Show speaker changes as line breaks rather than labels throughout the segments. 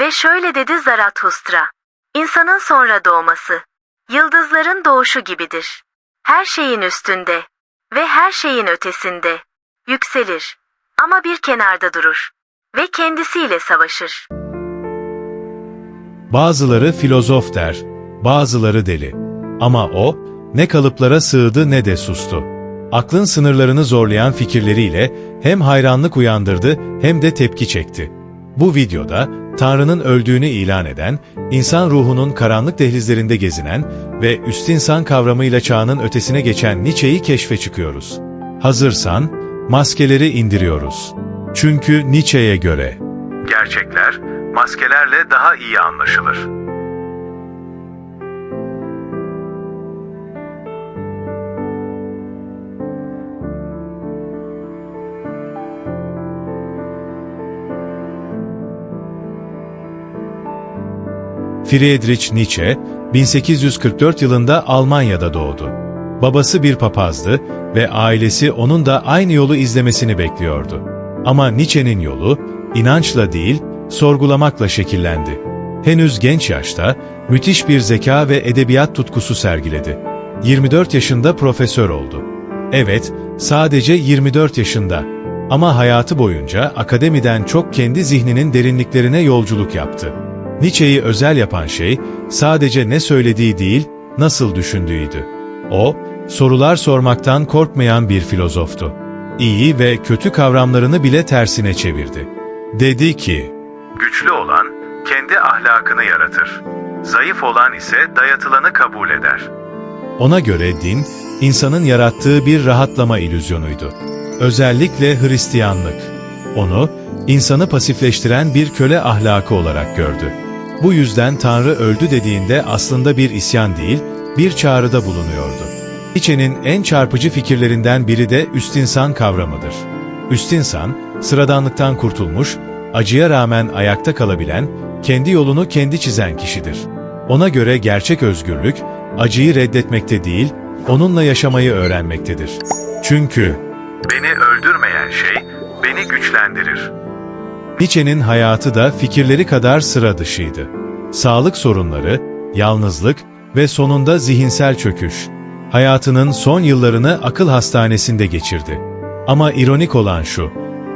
Ve şöyle dedi Zarathustra. İnsanın sonra doğması, yıldızların doğuşu gibidir. Her şeyin üstünde ve her şeyin ötesinde yükselir ama bir kenarda durur ve kendisiyle savaşır.
Bazıları filozof der, bazıları deli. Ama o, ne kalıplara sığdı ne de sustu. Aklın sınırlarını zorlayan fikirleriyle hem hayranlık uyandırdı hem de tepki çekti. Bu videoda Tanrı'nın öldüğünü ilan eden, insan ruhunun karanlık dehlizlerinde gezinen ve üst insan kavramıyla çağının ötesine geçen Nietzsche'yi keşfe çıkıyoruz. Hazırsan, maskeleri indiriyoruz. Çünkü Nietzsche'ye göre gerçekler maskelerle daha iyi anlaşılır. Friedrich Nietzsche, 1844 yılında Almanya'da doğdu. Babası bir papazdı ve ailesi onun da aynı yolu izlemesini bekliyordu. Ama Nietzsche'nin yolu, inançla değil, sorgulamakla şekillendi. Henüz genç yaşta, müthiş bir zeka ve edebiyat tutkusu sergiledi. 24 yaşında profesör oldu. Evet, sadece 24 yaşında. Ama hayatı boyunca akademiden çok kendi zihninin derinliklerine yolculuk yaptı. Nietzsche'yi özel yapan şey, sadece ne söylediği değil, nasıl düşündüğüydü. O, sorular sormaktan korkmayan bir filozoftu. İyi ve kötü kavramlarını bile tersine çevirdi. Dedi ki, Güçlü olan, kendi ahlakını yaratır. Zayıf olan ise dayatılanı kabul eder. Ona göre din, insanın yarattığı bir rahatlama ilüzyonuydu. Özellikle Hristiyanlık. Onu, insanı pasifleştiren bir köle ahlakı olarak gördü. Bu yüzden Tanrı öldü dediğinde aslında bir isyan değil, bir çağrıda bulunuyordu. Nietzsche'nin en çarpıcı fikirlerinden biri de üst insan kavramıdır. Üst insan, sıradanlıktan kurtulmuş, acıya rağmen ayakta kalabilen, kendi yolunu kendi çizen kişidir. Ona göre gerçek özgürlük, acıyı reddetmekte değil, onunla yaşamayı öğrenmektedir. Çünkü beni öldürmeyen şey beni güçlendirir. Nietzsche'nin hayatı da fikirleri kadar sıra dışıydı. Sağlık sorunları, yalnızlık ve sonunda zihinsel çöküş. Hayatının son yıllarını akıl hastanesinde geçirdi. Ama ironik olan şu,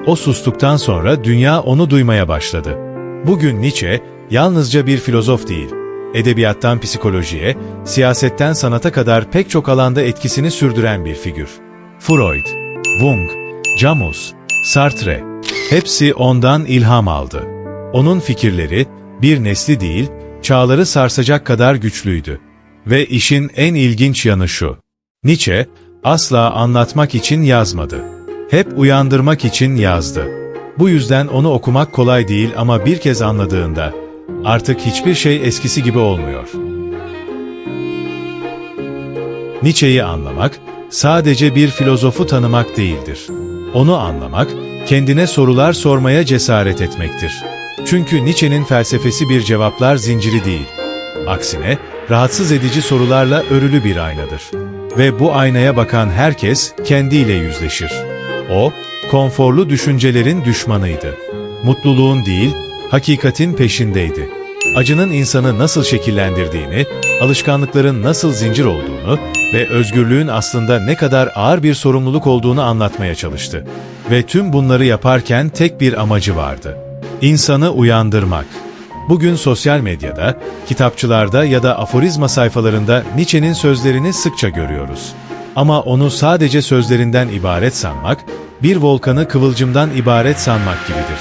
o sustuktan sonra dünya onu duymaya başladı. Bugün Nietzsche yalnızca bir filozof değil, edebiyattan psikolojiye, siyasetten sanata kadar pek çok alanda etkisini sürdüren bir figür. Freud, Jung, Camus, Sartre, hepsi ondan ilham aldı. Onun fikirleri, bir nesli değil, çağları sarsacak kadar güçlüydü. Ve işin en ilginç yanı şu. Nietzsche, asla anlatmak için yazmadı. Hep uyandırmak için yazdı. Bu yüzden onu okumak kolay değil ama bir kez anladığında, artık hiçbir şey eskisi gibi olmuyor. Nietzsche'yi anlamak, sadece bir filozofu tanımak değildir. Onu anlamak, kendine sorular sormaya cesaret etmektir. Çünkü Nietzsche'nin felsefesi bir cevaplar zinciri değil. Aksine, rahatsız edici sorularla örülü bir aynadır. Ve bu aynaya bakan herkes kendiyle yüzleşir. O, konforlu düşüncelerin düşmanıydı. Mutluluğun değil, hakikatin peşindeydi. Acının insanı nasıl şekillendirdiğini, alışkanlıkların nasıl zincir olduğunu ve özgürlüğün aslında ne kadar ağır bir sorumluluk olduğunu anlatmaya çalıştı. Ve tüm bunları yaparken tek bir amacı vardı. İnsanı uyandırmak. Bugün sosyal medyada, kitapçılarda ya da aforizma sayfalarında Nietzsche'nin sözlerini sıkça görüyoruz. Ama onu sadece sözlerinden ibaret sanmak, bir volkanı kıvılcımdan ibaret sanmak gibidir.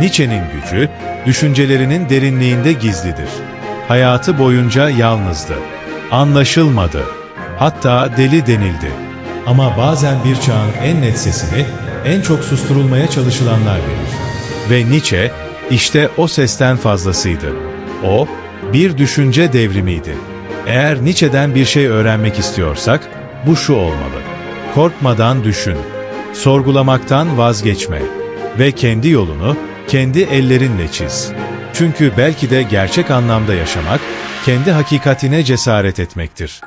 Nietzsche'nin gücü, düşüncelerinin derinliğinde gizlidir. Hayatı boyunca yalnızdı. Anlaşılmadı. Hatta deli denildi. Ama bazen bir çağın en net sesini, en çok susturulmaya çalışılanlar verir. Ve Nietzsche, işte o sesten fazlasıydı. O, bir düşünce devrimiydi. Eğer Nietzsche'den bir şey öğrenmek istiyorsak, bu şu olmalı. Korkmadan düşün, sorgulamaktan vazgeçme ve kendi yolunu kendi ellerinle çiz. Çünkü belki de gerçek anlamda yaşamak, kendi hakikatine cesaret etmektir.